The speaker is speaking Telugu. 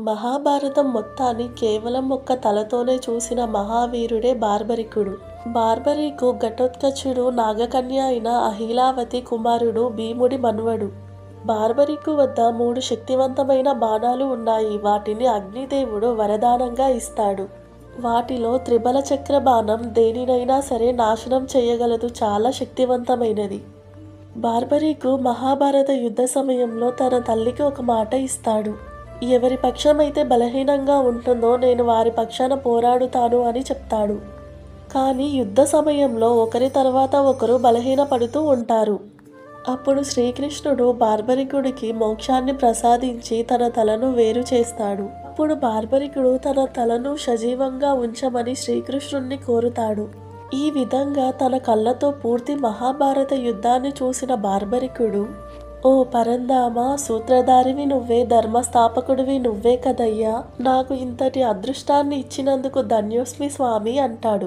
మహాభారతం మొత్తాన్ని కేవలం ఒక్క తలతోనే చూసిన మహావీరుడే బార్బరికుడు. బార్బరీకు ఘటోత్కచుడు నాగకన్య అయిన అహిలావతి కుమారుడు భీముడి మనువడు. బార్బరికు వద్ద మూడు శక్తివంతమైన బాణాలు ఉన్నాయి. వాటిని అగ్నిదేవుడు వరదానంగా ఇస్తాడు. వాటిలో త్రిబల చక్ర బాణం దేనినైనా సరే నాశనం చేయగలదు. చాలా శక్తివంతమైనది. బార్బరీకు మహాభారత యుద్ధ సమయంలో తన తల్లికి ఒక మాట ఇస్తాడు. ఎవరి పక్షమైతే బలహీనంగా ఉంటుందో నేను వారి పక్షాన పోరాడుతాను అని చెప్తాడు. కానీ యుద్ధ సమయంలో ఒకరి తర్వాత ఒకరు బలహీనపడుతూ ఉంటారు. అప్పుడు శ్రీకృష్ణుడు బార్బరికుడికి మోక్షాన్ని ప్రసాదించి తన తలను వేరు చేస్తాడు. అప్పుడు బార్బరికుడు తన తలను సజీవంగా ఉంచమని శ్రీకృష్ణుణ్ణి కోరుతాడు. ఈ విధంగా తన కళ్ళతో పూర్తి మహాభారత యుద్ధాన్ని చూసిన బార్బరికుడు ఓ పరందామా సూత్రధారివి నువ్వే ధర్మస్థాపకుడివి నువ్వే కదయ్యా. నాకు ఇంతటి అదృష్టాన్ని ఇచ్చినందుకు ధన్యోస్మి స్వామి అంటాడు.